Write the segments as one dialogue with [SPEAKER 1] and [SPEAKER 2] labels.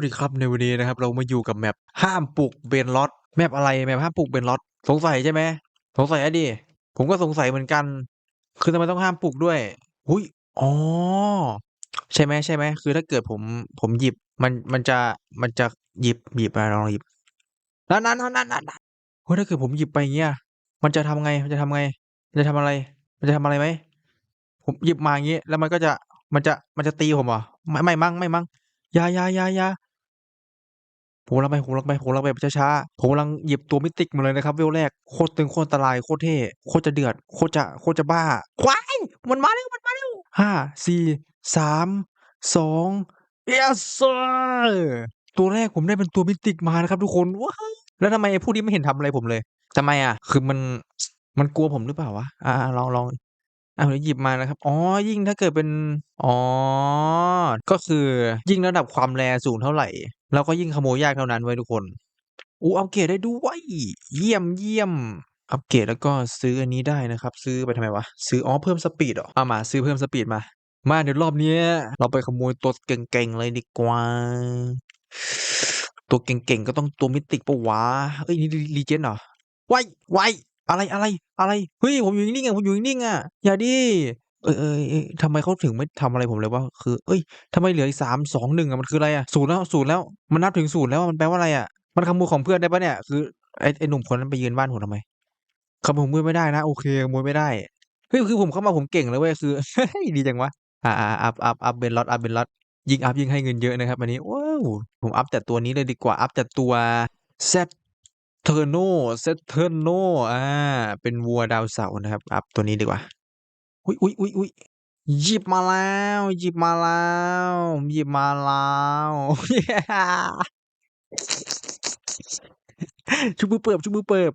[SPEAKER 1] วัสดีครับในวันนี้นะครับ เรามาอยู่กับแมปห้ามปลุกเบนล็อตแมปอะไรแมปห้ามปลุกเบนล็อตสงสัยใช่ไหมสงสัยอะดิผมก็สงสัยเหมือนกัน คือทำไมต้องห้ามปลุกด้วยหุ้ยอ๋อใช่ไหมใช่ไหมคือถ้าเกิดผมผมหยิบมันมันจะมันจะหยิบหยิบมาลองหยิบนั่นนั่นนั่นนั่นนั่นเฮ้ยถ้าเกิดผมหยิบไปอย่างเงี้ย มันจะทำไงมันจะทำไงมันจะทำอะไร มันจะทำอะไรไหมผมหยิบมาอย่างงี้ แล้วมันก็จะมันจะมันจะตีผมเหรอไม่ไม่มั้งไม่มั้งยายายายา ผมกำลังไปผมกำลังไปผมกำลังไปช้าๆผมกำลังหยิบตัวมิติกมาเลยนะครับเวลแรกโคตรตึงโคตรอันตรายโคตรเท่โคตรจะเดือดโคตรจะโคตรจะบ้าควายมันมาแล้วมันมาแล้วห้าสี่สามสอง yes sir ตัวแรกผมได้เป็นตัวมิติกมานะครับทุกคนว้าแล้วทำไมไอ้ผู้นี้ไม่เห็นทำอะไรผมเลยทำไมอะ คือมันมันกลัวผมหรือเปล่าวะอ่าลองลองอ่าหยิบมานะครับ อ๋อ ยิ่งถ้าเกิดเป็น อ๋อ ก็คือยิ่งระดับความแรงสูงเท่าไหร่ เราก็ยิ่งขโมยยากเท่านั้นไว้ยทุกคนอู้อัปเกรดได้ด้วยเยี่ยมเยี่ยมอัปเกรดแล้วก็ซื้ออันนี้ได้นะครับ ซื้อไปทำไมวะ ซื้ออ๋อเพิ่มสปีดเหรอเอามาซื้อเพิ่มสปีดมา มาเดี๋ยวรอบเนี้ยเราไปขโมยตัวเก่งๆเลยดีกว่า ตัวเก่งๆก็ต้องตัวมิติปะวะเอ้ยนี่รีเจนเหรอไว้ไว้อะไรอะไรอะไรเฮ้ยผมอยู่นิ่งๆอะผมอยู่นิ่งๆอะอย่าดิ เอยเอยเอยทำไมเขาถึงไม่ทำอะไรผมเลยวะ คือ เอ้ยทำไมเหลืออีกสามสองหนึ่งอะ มันคืออะไรอะศูนย์แล้วศูนย์แล้ว มันนับถึงศูนย์แล้ว มันแปลว่าอะไรอะมันขโมยของเพื่อนได้ปะเนี่ย คือ ไอ้ ไอ้หนุ่มคนนั้นไปยืนบ้านผมทำไม ขโมยของเพื่อนไม่ได้นะ โอเค ขโมยไม่ได้ เฮ้ย คือผมเข้ามาผมเก่งเลยเว้ย คือดีจังวะ อ่าอ่าอัพอัพอัพเบนล็อต อัพเบนล็อต ยิ่งอัพยิ่งให้เงินเยอะนะครับอันนี้ ว้าว ผมอัพแต่ตัวนี้เลยดีกว่า อัพแต่ตัว Z เทอร์โนเซตเทอร์โนอ่าเป็นวัวดาวเสาร์นะครับ อัพตัวนี้ดีกว่า อุ้ยอุ้ยอุ้ยอุ้ยหยิบมาแล้ว หยิบมาแล้ว หยิบมาแล้วชุบมือเปิบชุบมือเปิบ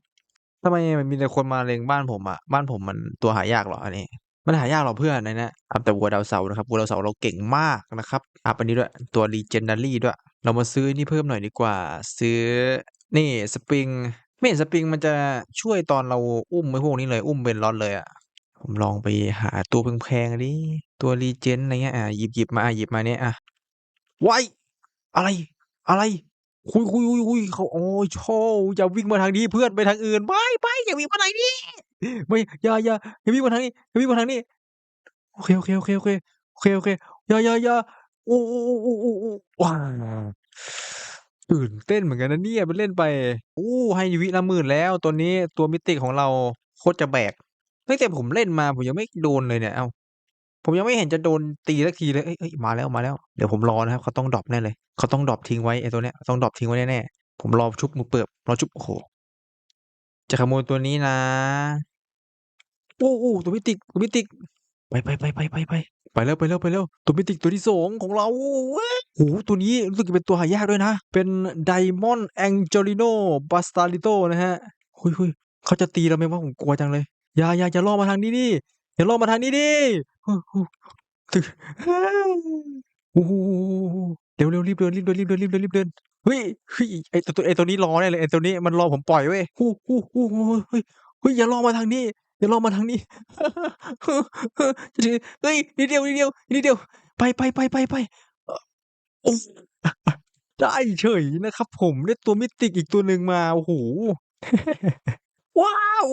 [SPEAKER 1] ทำไมมันมีแต่คนมาเลงบ้านผมอะบ้านผมมันตัวหายากเหรออันนี้ มันหายากเหรอเพื่อนในเนี้ยอัพแต่วัวดาวเสาร์นะครับวัวดาวเสาร์เราเก่งมากนะครับอัพอันนี้ด้วยตัว Legendary ด้วย เรามาซื้อนี่เพิ่มหน่อยดีกว่า ซื้อนี่สปริง ไม่เห็นสปริงมันจะช่วยตอนเราอุ้มไอ้พวกนี้เลยอุ้มเบนล็อตเลยอะ ผมลองไปหาตัวแพงๆดิตัวรีเจนอะไรเงี้ยอะหยิบหยิบมาอะหยิบมาเนี่ยอะว้อะไร อะไร คุยคุยคุยคุยเขาโอ้ยโชอย่าวิ่งมาทางนี้เพื่อนไปทางอื่นไปไปอย่าวิ่งมาทางนี้ไม่อย่าอย่าอย่าวิ่งมาทางนี้อย่าวิ่งมาทางนี้โอเคโอเคโอเคโอเคโอเคโอเคอย่าอย่าอย่าโอ้โอ้โอ้โอ้โอ้ว้าวตื่นเต้นเหมือนกันนะเนี่ยไปเล่นไปอู้ให้วิละหมื่นแล้ว ตัวนี้ตัวมิติของเราโคตรจะแบก ตั้งแต่ผมเล่นมาผมยังไม่โดนเลยเนี่ยเอ้าผมยังไม่เห็นจะโดนตีสักทีเลย เอ้ยเอ้ยมาแล้วมาแล้ว เดี๋ยวผมรอนะครับ เขาต้องดรอปแน่เลย เขาต้องดรอปทิ้งไว้ไอ้ตัวเนี้ย ต้องดรอปทิ้งไว้แน่ๆ ผมรอชุบมือเปิบรอชุบ โอ้โห จะขโมยตัวนี้นะอู้อู้ตัวมิติตัวมิติไปไปไปไปไปไปไปแล้วไปแล้วไปแล้วตัวมิติตัวที่สองของเราโอ้โหตัวนี้รู้สึกเป็นตัวหายากด้วยนะ เป็นไดมอนด์แองเจลิโนบัสตาลิโตนะฮะหุยหุยเขาจะตีเราไหมว่าผมกลัวจังเลย อย่าอย่าอย่าล่อมาทางนี้ดิอย่าล่อมาทางนี้ดิโอ้โหเร็วเร็วรีบเดินรีบเดินรีบเดินรีบเดินรีบเดินเฮ้ยเฮ้ยไอตัวไอตัวนี้รอแน่เลยไอตัวนี้มันรอผมปล่อยเว้ยฮู้ฮู้ฮู้เฮ้ยเฮ้ยอย่าล่อมาทางนี้อย่าล่อมาทางนี้เฮ้ยนิดเดียวนิดเดียวนิดเดียว ไปไปไปไปไปโอ้ได้เฉยนะครับผมได้ตัวมิติกอีกตัวหนึ่งมาโอ้โห ว้าว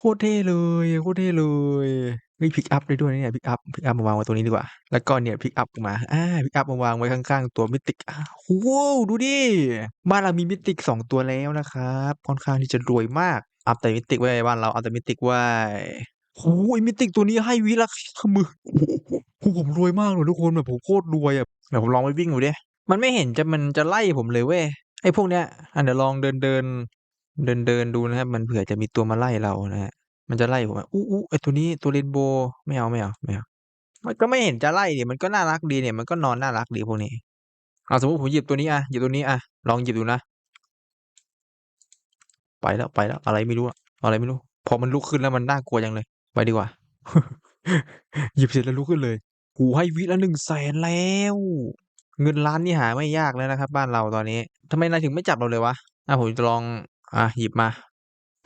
[SPEAKER 1] โคตรเท่เลย โคตรเท่เลยเฮ้ยพิกอัพได้ด้วยนะเนี่ยพิกอัพพิกอัพมาวางไว้ตรงนี้ดีกว่า แล้วก็เนี่ยพิกอัพมาอ่าพิกอัพมาวางไว้ข้างๆ ตัวมิติกว้าวดูดิบ้านเรามีมิติกสองตัวแล้วนะครับค่อนข้างที่จะรวยมากอัพแต่มิติกไว้บ้านเราอัพแต่มิติกไว้โอ้ยมิติกตัวนี้ให้วิละมือโอ้โหผมรวยมากเลยทุกคนแบบผมโคตรรวยอะเดี๋ยวผมลองไปวิ่งดูดิมันไม่เห็นจะมันจะไล่ผมเลยเว้ยไอ้พวกเนี้ยอันเดี๋ยวลองเดินเดิน เดินเดินดูนะครับ มันเผื่อจะมีตัวมาไล่เรานะฮะ มันจะไล่ผมอะอู้อู้ไอตัวนี้ตัวเรนโบว์ไม่เอาไม่เอาไม่เอา มันก็ไม่เห็นจะไล่ดิมันก็น่ารักดีเนี่ย มันก็นอนน่ารักดีพวกนี้เอาสมมติผมหยิบตัวนี้อะหยิบตัวนี้อะลองหยิบดูนะ ไปแล้วไปแล้วอะไรไม่รู้อะอะไรไม่รู้ พอมันลุกขึ้นแล้วมันน่ากลัวจังเลย ไปดีกว่า หยิบเสร็จแล้วลุกขึ้นเลยกูให้วิละหนึ่งแสนแล้ว เงินล้านนี่หาไม่ยากแล้วนะครับ บ้านเราตอนนี้ทำไมนายถึงไม่จับเราเลยวะอะผมจะลอง อะหยิบมา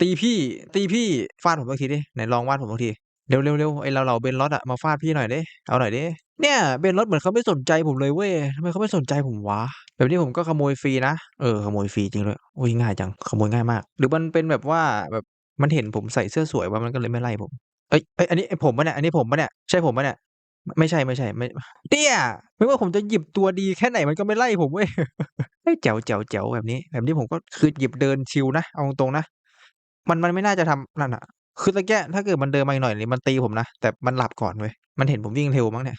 [SPEAKER 1] ตีพี่ ตีพี่ฟาดผมสักทีดิไหนลองวาดผมสักทีเร็วเร็วเร็วไอเราเหล่าเบนล็อตอะมาฟาดพี่หน่อยดิเอาหน่อยดิเนี่ยเบนล็อตเหมือนเขาไม่สนใจผมเลยเว้ยทำไมเขาไม่สนใจผมวะแบบนี้ผมก็ขโมยฟรีนะเออขโมยฟรีจริงเลยโอ้ยง่ายจังขโมยง่ายมาก หรือมันเป็นแบบว่าแบบมันเห็นผมใส่เสื้อสวยว่ามันก็เลยไม่ไล่ผมเอ้ยเอ้ยอันนี้ผมปะเนี่ยอันนี้ผมปะเนี่ยใช่ผมปะเนี่ยไม่ใช่ไม่ใช่ไม่เนี่ยไม่ว่าผมจะหยิบตัวดีแค่ไหนมันก็ไม่ไล่ผมเว้ย เฮ้ยแจ๋วแจ๋วแจ๋วแบบนี้ แบบนี้ผมก็คือหยิบเดินชิวนะ เอาตรงๆนะ มันมันไม่น่าจะทำนั่นอะคือตะแกะถ้าเกิดมันเดินมาอีกหน่อยนี่มันตีผมนะ แต่มันหลับก่อนเว้ย มันเห็นผมวิ่งเร็วมั้งเนี่ย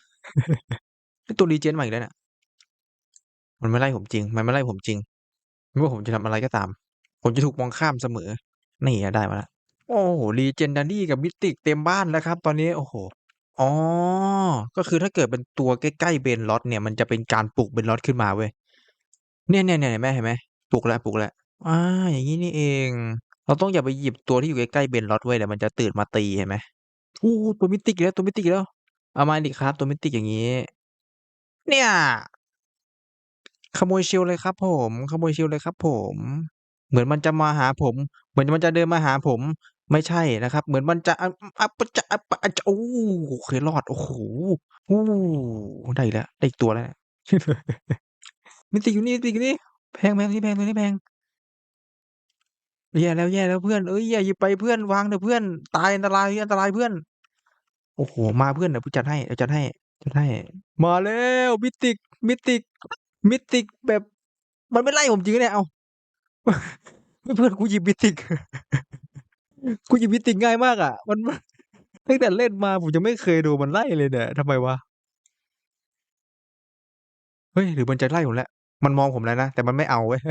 [SPEAKER 1] ตัวรีเจนใหม่แล้วเนี่ยมันไม่ไล่ผมจริง มันไม่ไล่ผมจริง ไม่ว่าผมจะทำอะไรก็ตาม ผมจะถูกมองข้ามเสมอ นี่ได้มาแล้วโอ้โหรีเจนดารี่กับมิติกเต็มบ้านแล้วครับ ตอนนี้ โอ้โห อ๋อ ก็คือถ้าเกิดเป็นตัวใกล้ๆเบนล็อตเนี่ย มันจะเป็นการปลุกเบนล็อตขึ้นมาเว้ย เนี่ยเนี่ยเนี่ยเห็นไหม เห็นไหม ปลุกแล้ว ปลุกแล้วอ่าอย่างนี้นี่เอง เราต้องอย่าไปหยิบตัวที่อยู่ใกล้ๆเบนล็อตเว้ย เดี๋ยวมันจะตื่นมาตี เห็นไหม อู้ ตัวมิติกอีกแล้ว ตัวมิติกอีกแล้ว เอามาดิครับ ตัวมิติกอย่างนี้ เนี่ย ขโมยชิลเลยครับผม ขโมยชิลเลยครับผม เหมือนมันจะมาหาผม เหมือนมันจะเดินมาหาผม ไม่ใช่นะครับ เหมือนมันจะอะอะปะจะอะปะจะ โอ้ โอเค รอด โอ้โหอู้ได้อีกแล้ว ได้อีกตัวแล้วเนี่ย มิติกอยู่นี่มิติกอยู่นี่ แพงแพงนี้แพงตัวนี้แพงแย่แล้วแย่แล้วเพื่อนเอ้ยอย่าหยิบไปเพื่อนวางเถอะเพื่อนตายอันตรายอันตรายเพื่อน โอ้โหมาเพื่อนเดี๋ยวจัดให้เดี๋ยวจัดให้จัดให้ มาแล้วมิติกมิติกมิติกแบบ มันไม่ไล่ผมจริงเนี่ยเอาเพื่อนกูหยิบมิติกกูหยิบมิติกง่ายมากอะ มันตั้งแต่เล่นมาผมยังไม่เคยดนมันไล่เลยเนี่ยทำไมวะเฮ้ยหรือมันจะไล่ผมแล้ว มันมองผมแล้วนะ แต่มันไม่เอาเว้ย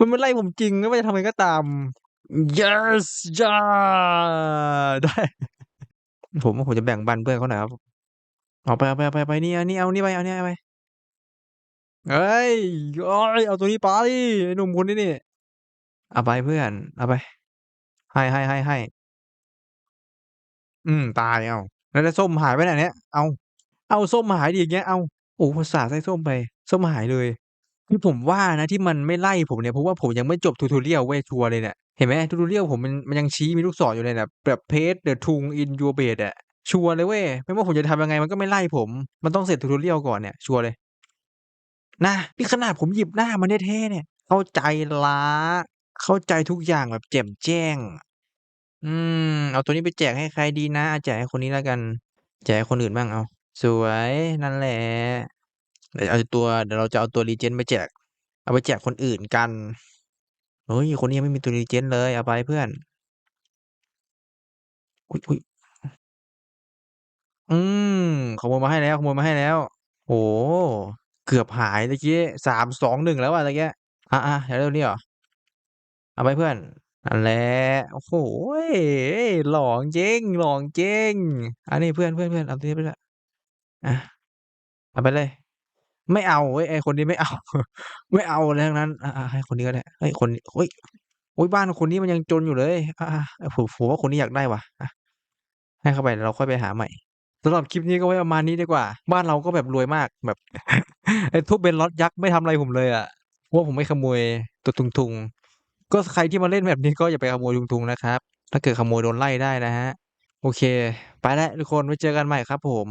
[SPEAKER 1] มันไม่ไล่ผมจริงไม่ว่าจะทำไงก็ตาม yes จ้าได้ ผมว่าผมจะแบ่งปันเพื่อนเขาหน่อยครับ เอาไปเอาไปเอาไปเอาไปนี่เอานี่เอานี่ไปเอานี่เอาไปเอ้ยโอ้ยเอาตัวนี้ไปไอ้หนุ่มคนนี้นี่เอาไปเพื่อนเอาไป ให้ให้ให้ให้อืมตายเอาแล้วแล้วส้มหายไปไหนเนี่ยเอาเอาส้มหายดิอย่างเงี้ยเอาโอ้ภาษาห์ใส่ส้มไป ส้มหายเลย คือผมว่านะ ที่มันไม่ไล่ผมเนี่ย เพราะว่าผมยังไม่จบ tutorial เว้ย ชัวร์เลยเนี่ย เห็นไหม tutorial ผมมันมันยังชี้มีลูกศรอยู่เลยนะแบบ paste the tongue in your bed อะชัวร์เลยเว้ย ไม่ว่าผมจะทำยังไงมันก็ไม่ไล่ผม มันต้องเสร็จ tutorial ก่อนเนี่ย ชัวร์เลย นะนี่ขนาดผมหยิบหน้ามันแท้ๆเนี่ย เข้าใจละเข้าใจทุกอย่างแบบแจ่มแจ้ง อืม เอาตัวนี้ไปแจกให้ใครดีนะอะแจกให้คนนี้แล้วกัน แจกให้คนอื่นบ้างเอา สวยนั่นแหละ เดี๋ยวเอาตัวเดี๋ยวเราจะเอาตัว Regen ไปแจก เอาไปแจกคนอื่นกันเฮ้ยคนนี้ยังไม่มีตัว Regen เลยเอาไปเพื่อนอุ๊ยๆอืมขโมยมาให้แล้วขโมยมาให้แล้วโอ้เกือบหายตะกี้3 2 1แล้วอะตะกี้อาๆอยากได้ตัวนี้เหรอเอาไปเพื่อนนั่นแหละโอ้โฮหล่อจริงหล่อจริงอานี่เพื่อนๆๆเอาตัวนี้ไปด้วยอาเอาไปเลย ไม่เอาเว้ยไอ้คนนี้ไม่เอา ไม่เอาอะไรทั้งนั้นอาๆให้คนนี้ก็ได้เฮ้ยคนเฮ้ยโอ๊ยบ้านคนนี้มันยังจนอยู่เลยอาผมผมว่าคนนี้อยากได้ว่ะอะให้เข้าไปเราค่อยไปหาใหม่สำหรับคลิปนี้ก็ไว้ประมาณนี้ดีกว่า บ้านเราก็แบบรวยมากแบบ ไอ้ทุบ Benlord ยักษ์ไม่ทำอะไรผมเลยอะเพราะผมไม่ขโมยตัวทุงๆก็ใครที่มาเล่นแบบนี้ก็อย่าไปขโมยทุงๆนะครับ ถ้าเกิดขโมยโดนไล่ได้นะครับโอเค ไปแล้วทุกคนไว้เจอกันใหม่ครับผม